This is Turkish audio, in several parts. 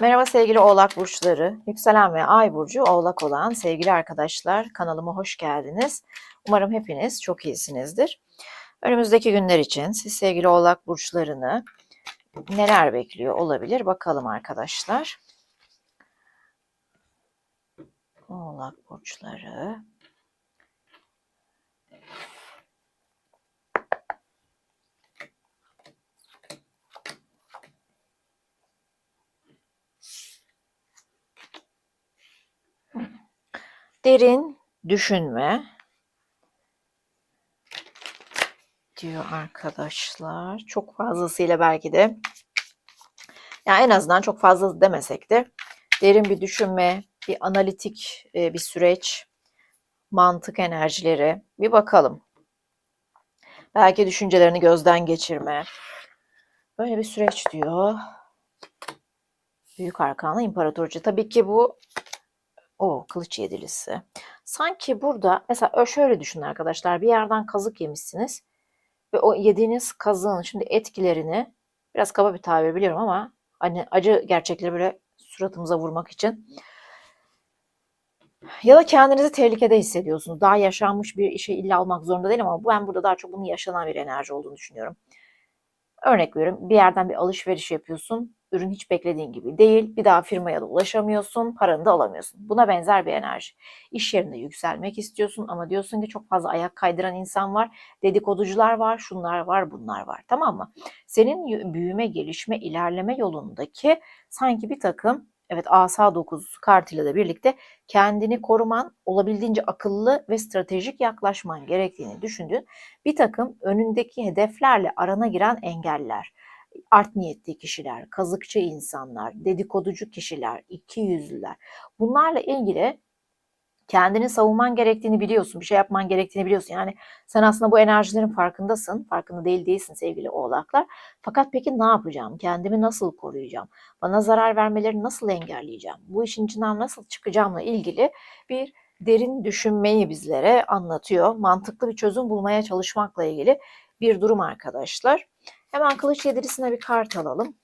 Merhaba sevgili Oğlak burçları. Yükselen ve Ay burcu Oğlak olan sevgili arkadaşlar kanalıma hoş geldiniz. Umarım hepiniz çok iyisinizdir. Önümüzdeki günler için siz sevgili Oğlak burçlarını neler bekliyor olabilir bakalım arkadaşlar. Oğlak burçları. Derin düşünme diyor arkadaşlar. Çok fazlasıyla belki de yani en azından çok fazla demesek de derin bir düşünme, bir analitik e, bir süreç, mantık enerjileri bir bakalım. Belki düşüncelerini gözden geçirme. Böyle bir süreç diyor. Büyük Arkanlı İmparatorcu. Tabii ki bu o kılıç yedilisi. Sanki burada mesela şöyle düşünün arkadaşlar. Bir yerden kazık yemişsiniz ve o yediğiniz kazığın şimdi etkilerini biraz kaba bir tabir biliyorum ama hani acı gerçekleri böyle suratımıza vurmak için ya da kendinizi tehlikede hissediyorsunuz. Daha yaşanmış bir işe illa almak zorunda değil ama ben burada daha çok bunun yaşanan bir enerji olduğunu düşünüyorum. Örnek veriyorum bir yerden bir alışveriş yapıyorsun. Ürün hiç beklediğin gibi değil. Bir daha firmaya da ulaşamıyorsun. Paranı da alamıyorsun. Buna benzer bir enerji. İş yerinde yükselmek istiyorsun ama diyorsun ki çok fazla ayak kaydıran insan var. Dedikoducular var, şunlar var, bunlar var. Tamam mı? Senin büyüme, gelişme, ilerleme yolundaki sanki bir takım Evet asa 9 kartıyla da birlikte kendini koruman, olabildiğince akıllı ve stratejik yaklaşman gerektiğini düşündüğün bir takım önündeki hedeflerle arana giren engeller, art niyetli kişiler, kazıkçı insanlar, dedikoducu kişiler, iki yüzlüler bunlarla ilgili kendini savunman gerektiğini biliyorsun, bir şey yapman gerektiğini biliyorsun. Yani sen aslında bu enerjilerin farkındasın, farkında değil değilsin sevgili oğlaklar. Fakat peki ne yapacağım? Kendimi nasıl koruyacağım? Bana zarar vermeleri nasıl engelleyeceğim? Bu işin içinden nasıl çıkacağımla ilgili bir derin düşünmeyi bizlere anlatıyor. Mantıklı bir çözüm bulmaya çalışmakla ilgili bir durum arkadaşlar. Hemen kılıç yedirisine bir kart alalım.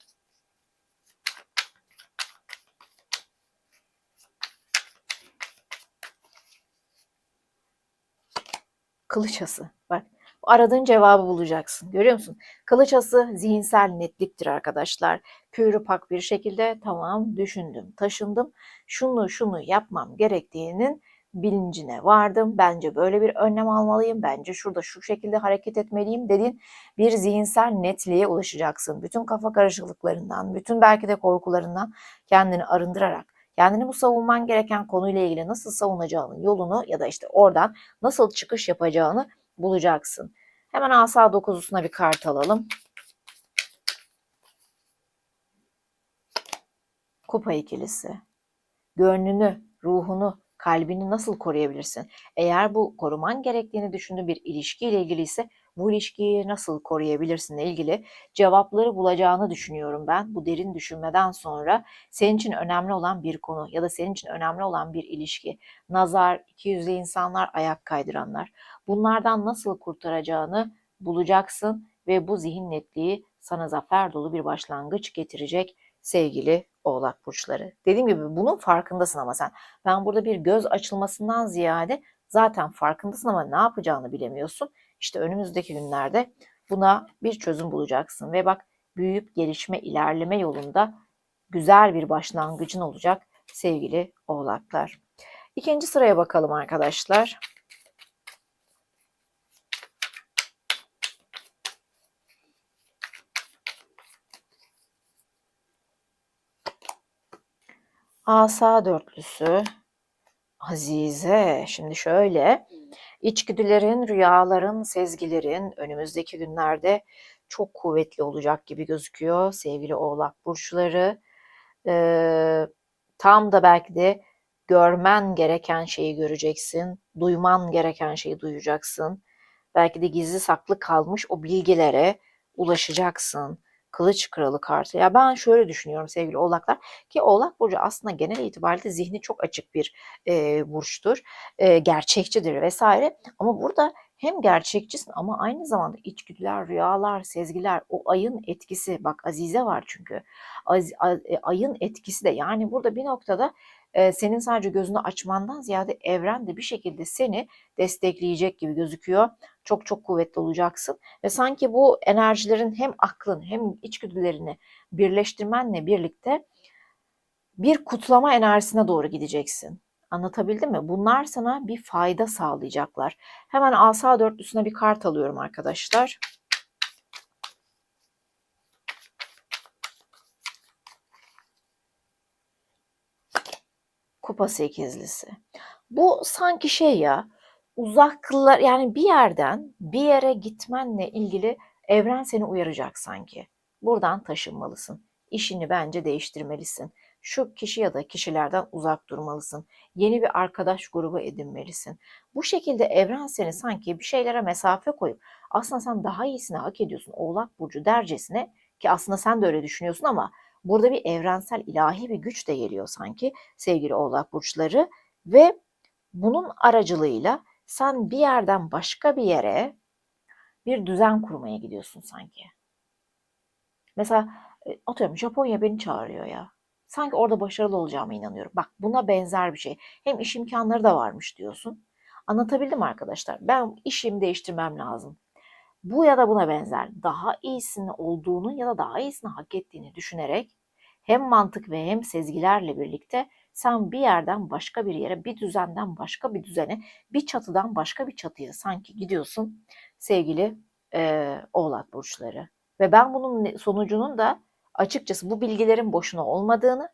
Kılıç ası. Bak aradığın cevabı bulacaksın. Görüyor musun? Kılıç ası zihinsel netliktir arkadaşlar. Pürü pak bir şekilde tamam düşündüm, taşındım. Şunu şunu yapmam gerektiğinin bilincine vardım. Bence böyle bir önlem almalıyım. Bence şurada şu şekilde hareket etmeliyim dediğin bir zihinsel netliğe ulaşacaksın. Bütün kafa karışıklıklarından, bütün belki de korkularından kendini arındırarak kendini bu savunman gereken konuyla ilgili nasıl savunacağının yolunu ya da işte oradan nasıl çıkış yapacağını bulacaksın. Hemen asa dokuzusuna bir kart alalım. Kupa ikilisi. Gönlünü, ruhunu, kalbini nasıl koruyabilirsin? Eğer bu koruman gerektiğini düşündüğün bir ilişkiyle ilgili ise bu ilişkiyi nasıl koruyabilirsin ile ilgili cevapları bulacağını düşünüyorum ben. Bu derin düşünmeden sonra senin için önemli olan bir konu ya da senin için önemli olan bir ilişki. Nazar, ikiyüzlü insanlar, ayak kaydıranlar. Bunlardan nasıl kurtaracağını bulacaksın ve bu zihin netliği sana zafer dolu bir başlangıç getirecek sevgili oğlak burçları. Dediğim gibi bunun farkındasın ama sen. Ben burada bir göz açılmasından ziyade zaten farkındasın ama ne yapacağını bilemiyorsun. İşte önümüzdeki günlerde buna bir çözüm bulacaksın ve bak büyüyüp gelişme, ilerleme yolunda güzel bir başlangıcın olacak sevgili oğlaklar. İkinci sıraya bakalım arkadaşlar. Asa dörtlüsü. Azize. Şimdi şöyle. İçgüdülerin, rüyaların, sezgilerin önümüzdeki günlerde çok kuvvetli olacak gibi gözüküyor sevgili oğlak burçları. Ee, tam da belki de görmen gereken şeyi göreceksin, duyman gereken şeyi duyacaksın. Belki de gizli saklı kalmış o bilgilere ulaşacaksın. Kılıç kralı kartı. Ya ben şöyle düşünüyorum sevgili oğlaklar ki oğlak burcu aslında genel itibariyle zihni çok açık bir e, burçtur. E, gerçekçidir vesaire. Ama burada hem gerçekçisin ama aynı zamanda içgüdüler, rüyalar, sezgiler, o ayın etkisi, bak Azize var çünkü. Az, a- e, ayın etkisi de yani burada bir noktada e, senin sadece gözünü açmandan ziyade evren de bir şekilde seni destekleyecek gibi gözüküyor. Çok çok kuvvetli olacaksın ve sanki bu enerjilerin hem aklın hem içgüdülerini birleştirmenle birlikte bir kutlama enerjisine doğru gideceksin. Anlatabildim mi? Bunlar sana bir fayda sağlayacaklar. Hemen asa dörtlüsüne bir kart alıyorum arkadaşlar. Kupa sekizlisi. Bu sanki şey ya uzaklar yani bir yerden bir yere gitmenle ilgili evren seni uyaracak sanki. Buradan taşınmalısın. İşini bence değiştirmelisin. Şu kişi ya da kişilerden uzak durmalısın. Yeni bir arkadaş grubu edinmelisin. Bu şekilde evren seni sanki bir şeylere mesafe koyup aslında sen daha iyisini hak ediyorsun Oğlak Burcu dercesine ki aslında sen de öyle düşünüyorsun ama burada bir evrensel ilahi bir güç de geliyor sanki sevgili Oğlak Burçları ve bunun aracılığıyla sen bir yerden başka bir yere bir düzen kurmaya gidiyorsun sanki. Mesela e, atıyorum Japonya beni çağırıyor ya. Sanki orada başarılı olacağıma inanıyorum. Bak buna benzer bir şey. Hem iş imkanları da varmış diyorsun. Anlatabildim arkadaşlar? Ben işimi değiştirmem lazım. Bu ya da buna benzer daha iyisini olduğunu ya da daha iyisini hak ettiğini düşünerek hem mantık ve hem sezgilerle birlikte sen bir yerden başka bir yere, bir düzenden başka bir düzene, bir çatıdan başka bir çatıya sanki gidiyorsun sevgili e, Oğlak burçları. Ve ben bunun sonucunun da açıkçası bu bilgilerin boşuna olmadığını,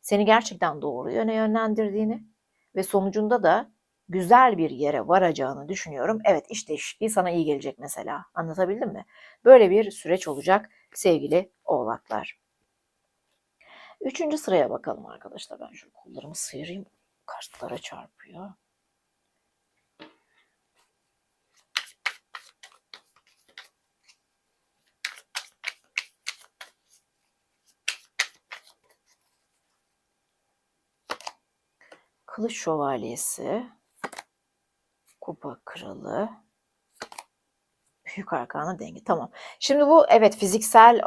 seni gerçekten doğru yöne yönlendirdiğini ve sonucunda da güzel bir yere varacağını düşünüyorum. Evet iş değişikliği sana iyi gelecek mesela. Anlatabildim mi? Böyle bir süreç olacak sevgili oğlaklar. Üçüncü sıraya bakalım arkadaşlar. Ben şu kollarımı sıyırayım. Kartlara çarpıyor. Kılıç şövalyesi, kupa kralı, büyük arkana denge. Tamam. Şimdi bu evet fiziksel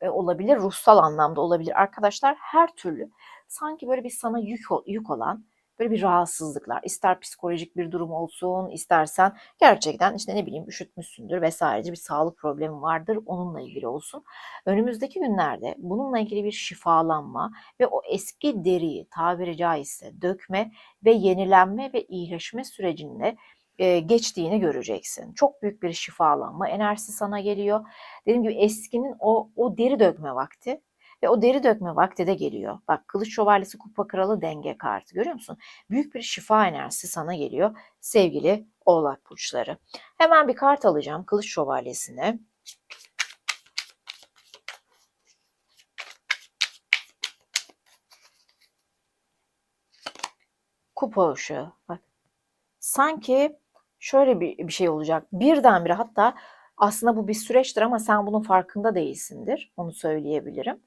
e, olabilir, ruhsal anlamda olabilir. Arkadaşlar her türlü sanki böyle bir sana yük yük olan böyle bir rahatsızlıklar. ister psikolojik bir durum olsun, istersen gerçekten işte ne bileyim üşütmüşsündür vesairece bir sağlık problemi vardır. Onunla ilgili olsun. Önümüzdeki günlerde bununla ilgili bir şifalanma ve o eski deriyi tabiri caizse dökme ve yenilenme ve iyileşme sürecinde e, geçtiğini göreceksin. Çok büyük bir şifalanma enerjisi sana geliyor. Dediğim gibi eskinin o, o deri dökme vakti ve o deri dökme vakti de geliyor. Bak kılıç şövalyesi kupa kralı denge kartı görüyor musun? Büyük bir şifa enerjisi sana geliyor sevgili oğlak burçları. Hemen bir kart alacağım kılıç şövalyesine. Kupa ışığı. Bak sanki şöyle bir, bir şey olacak. Birdenbire hatta aslında bu bir süreçtir ama sen bunun farkında değilsindir. Onu söyleyebilirim.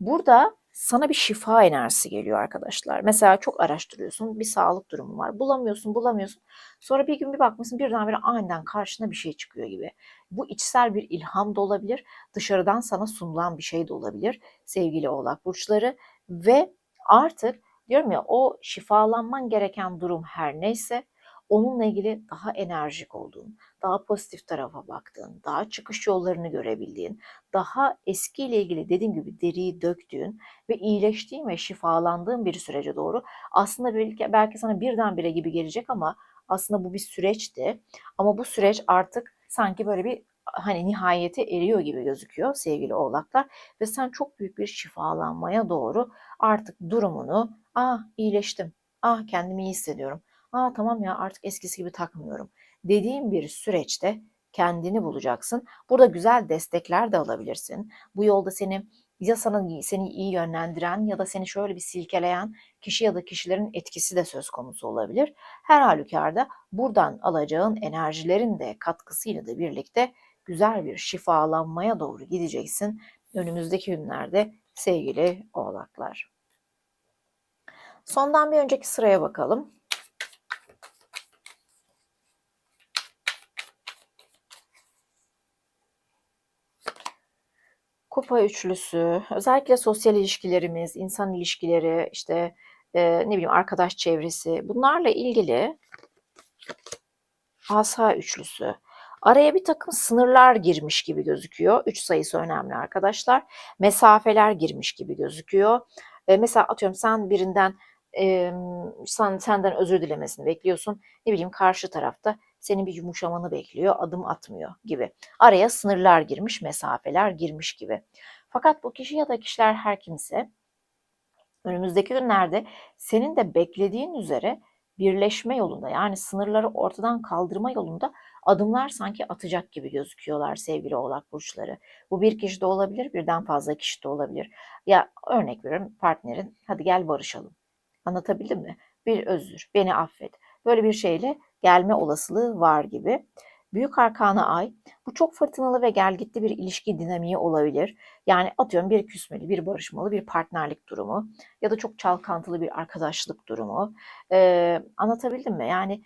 Burada sana bir şifa enerjisi geliyor arkadaşlar. Mesela çok araştırıyorsun, bir sağlık durumu var. Bulamıyorsun, bulamıyorsun. Sonra bir gün bir bakmışsın birdenbire aniden karşına bir şey çıkıyor gibi. Bu içsel bir ilham da olabilir. Dışarıdan sana sunulan bir şey de olabilir sevgili oğlak burçları. Ve artık diyorum ya o şifalanman gereken durum her neyse onunla ilgili daha enerjik olduğun, daha pozitif tarafa baktığın, daha çıkış yollarını görebildiğin, daha eskiyle ilgili dediğim gibi deriyi döktüğün ve iyileştiğin ve şifalandığın bir sürece doğru aslında belki, belki sana birdenbire gibi gelecek ama aslında bu bir süreçti. Ama bu süreç artık sanki böyle bir hani nihayete eriyor gibi gözüküyor sevgili oğlaklar ve sen çok büyük bir şifalanmaya doğru artık durumunu ah iyileştim ah kendimi iyi hissediyorum Aa tamam ya artık eskisi gibi takmıyorum dediğin bir süreçte kendini bulacaksın. Burada güzel destekler de alabilirsin. Bu yolda seni ya sana seni iyi yönlendiren ya da seni şöyle bir silkeleyen kişi ya da kişilerin etkisi de söz konusu olabilir. Her halükarda buradan alacağın enerjilerin de katkısıyla da birlikte güzel bir şifalanmaya doğru gideceksin önümüzdeki günlerde sevgili oğlaklar. Sondan bir önceki sıraya bakalım. Kupa üçlüsü, özellikle sosyal ilişkilerimiz, insan ilişkileri, işte e, ne bileyim arkadaş çevresi bunlarla ilgili asa üçlüsü. Araya bir takım sınırlar girmiş gibi gözüküyor. Üç sayısı önemli arkadaşlar. Mesafeler girmiş gibi gözüküyor. E, mesela atıyorum sen birinden e, sen, senden özür dilemesini bekliyorsun. Ne bileyim karşı tarafta senin bir yumuşamanı bekliyor, adım atmıyor gibi. Araya sınırlar girmiş, mesafeler girmiş gibi. Fakat bu kişi ya da kişiler her kimse önümüzdeki günlerde senin de beklediğin üzere birleşme yolunda yani sınırları ortadan kaldırma yolunda adımlar sanki atacak gibi gözüküyorlar sevgili oğlak burçları. Bu bir kişi de olabilir, birden fazla kişi de olabilir. Ya örnek veriyorum partnerin hadi gel barışalım. Anlatabildim mi? Bir özür, beni affet. Böyle bir şeyle gelme olasılığı var gibi. Büyük arkana ay. Bu çok fırtınalı ve gelgitli bir ilişki dinamiği olabilir. Yani atıyorum bir küsmeli, bir barışmalı, bir partnerlik durumu ya da çok çalkantılı bir arkadaşlık durumu. Ee, anlatabildim mi? Yani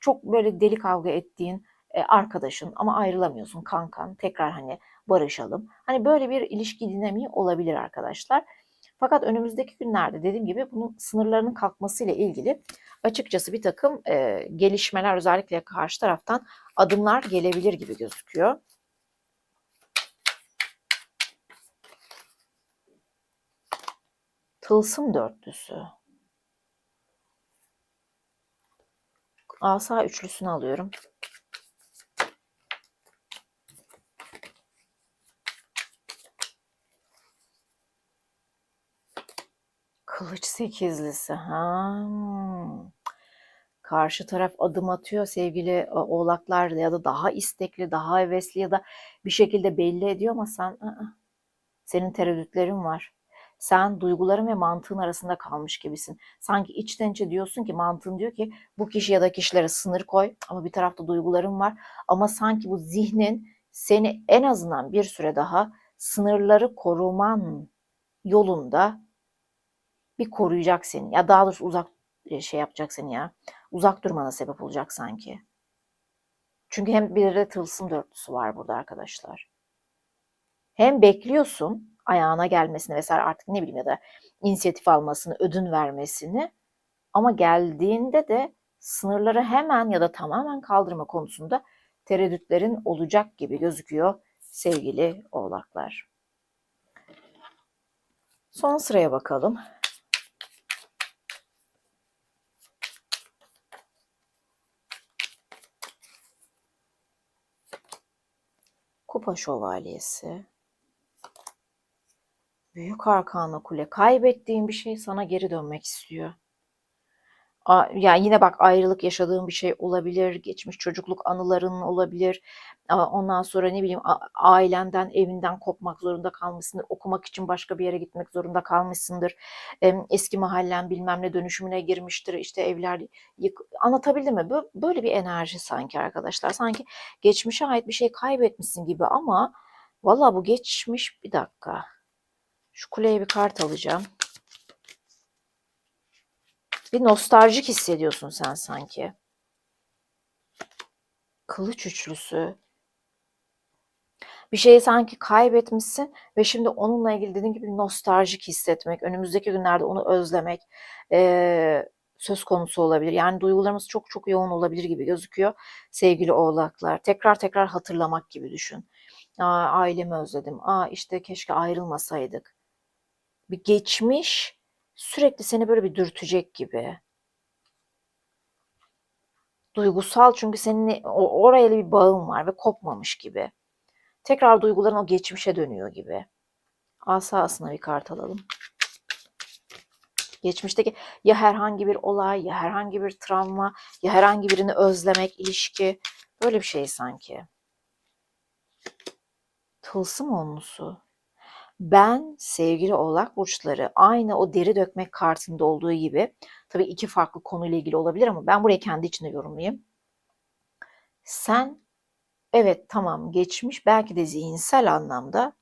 çok böyle deli kavga ettiğin e, arkadaşın ama ayrılamıyorsun kankan tekrar hani barışalım. Hani böyle bir ilişki dinamiği olabilir arkadaşlar. Fakat önümüzdeki günlerde dediğim gibi bunun sınırlarının kalkmasıyla ilgili açıkçası bir takım e, gelişmeler özellikle karşı taraftan adımlar gelebilir gibi gözüküyor. Tılsım dörtlüsü. Asa üçlüsünü alıyorum. Kılıç sekizlisi. Ha. Karşı taraf adım atıyor sevgili e, oğlaklar ya da daha istekli, daha hevesli ya da bir şekilde belli ediyor ama sen ı -ı. senin tereddütlerin var. Sen duyguların ve mantığın arasında kalmış gibisin. Sanki içten içe diyorsun ki mantığın diyor ki bu kişi ya da kişilere sınır koy ama bir tarafta duyguların var. Ama sanki bu zihnin seni en azından bir süre daha sınırları koruman yolunda bir koruyacak seni. Ya daha doğrusu uzak e, şey yapacak seni ya. Uzak durmana sebep olacak sanki. Çünkü hem bir de tılsım dörtlüsü var burada arkadaşlar. Hem bekliyorsun ayağına gelmesini vesaire artık ne bileyim ya da inisiyatif almasını, ödün vermesini ama geldiğinde de sınırları hemen ya da tamamen kaldırma konusunda tereddütlerin olacak gibi gözüküyor sevgili oğlaklar. Son sıraya bakalım. Kupa şövalyesi. Büyük arkana kule. Kaybettiğin bir şey sana geri dönmek istiyor. Yani yine bak ayrılık yaşadığın bir şey olabilir, geçmiş çocukluk anıların olabilir. Ondan sonra ne bileyim ailenden, evinden kopmak zorunda kalmışsındır. Okumak için başka bir yere gitmek zorunda kalmışsındır. Eski mahallen bilmem ne dönüşümüne girmiştir. İşte evler yık... Anlatabildim mi? Böyle bir enerji sanki arkadaşlar. Sanki geçmişe ait bir şey kaybetmişsin gibi ama valla bu geçmiş bir dakika. Şu kuleye bir kart alacağım. Bir nostaljik hissediyorsun sen sanki. Kılıç üçlüsü. Bir şeyi sanki kaybetmişsin ve şimdi onunla ilgili dediğim gibi nostaljik hissetmek, önümüzdeki günlerde onu özlemek e, söz konusu olabilir. Yani duygularımız çok çok yoğun olabilir gibi gözüküyor sevgili oğlaklar. Tekrar tekrar hatırlamak gibi düşün. Aa, ailemi özledim. Aa işte keşke ayrılmasaydık. Bir geçmiş sürekli seni böyle bir dürtecek gibi. Duygusal çünkü senin oraya bir bağın var ve kopmamış gibi. Tekrar duyguların o geçmişe dönüyor gibi. Asasına bir kart alalım. Geçmişteki ya herhangi bir olay, ya herhangi bir travma, ya herhangi birini özlemek, ilişki. Böyle bir şey sanki. Tılsım onlusu. Ben sevgili oğlak burçları aynı o deri dökmek kartında olduğu gibi tabii iki farklı konuyla ilgili olabilir ama ben buraya kendi içinde yorumlayayım. Sen evet tamam geçmiş belki de zihinsel anlamda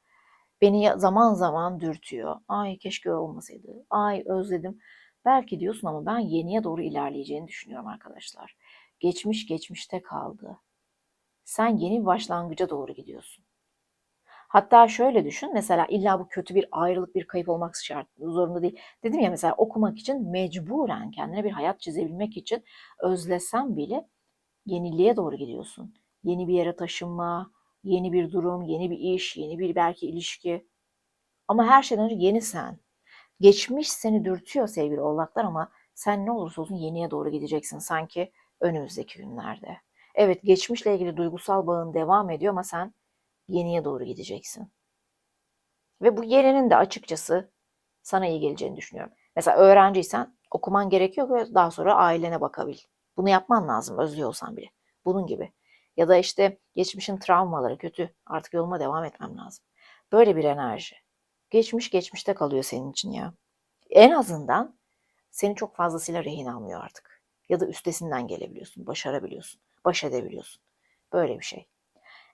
beni zaman zaman dürtüyor. Ay keşke olmasaydı. Ay özledim. Belki diyorsun ama ben yeniye doğru ilerleyeceğini düşünüyorum arkadaşlar. Geçmiş geçmişte kaldı. Sen yeni bir başlangıca doğru gidiyorsun. Hatta şöyle düşün mesela illa bu kötü bir ayrılık bir kayıp olmak şart zorunda değil. Dedim ya mesela okumak için mecburen kendine bir hayat çizebilmek için özlesen bile yeniliğe doğru gidiyorsun. Yeni bir yere taşınma, yeni bir durum, yeni bir iş, yeni bir belki ilişki. Ama her şeyden önce yeni sen. Geçmiş seni dürtüyor sevgili oğlaklar ama sen ne olursa olsun yeniye doğru gideceksin sanki önümüzdeki günlerde. Evet geçmişle ilgili duygusal bağın devam ediyor ama sen yeniye doğru gideceksin. Ve bu yeninin de açıkçası sana iyi geleceğini düşünüyorum. Mesela öğrenciysen okuman gerekiyor ve daha sonra ailene bakabil. Bunu yapman lazım özlüyorsan bile. Bunun gibi. Ya da işte geçmişin travmaları kötü. Artık yoluma devam etmem lazım. Böyle bir enerji. Geçmiş geçmişte kalıyor senin için ya. En azından seni çok fazlasıyla rehin almıyor artık. Ya da üstesinden gelebiliyorsun, başarabiliyorsun, baş edebiliyorsun. Böyle bir şey.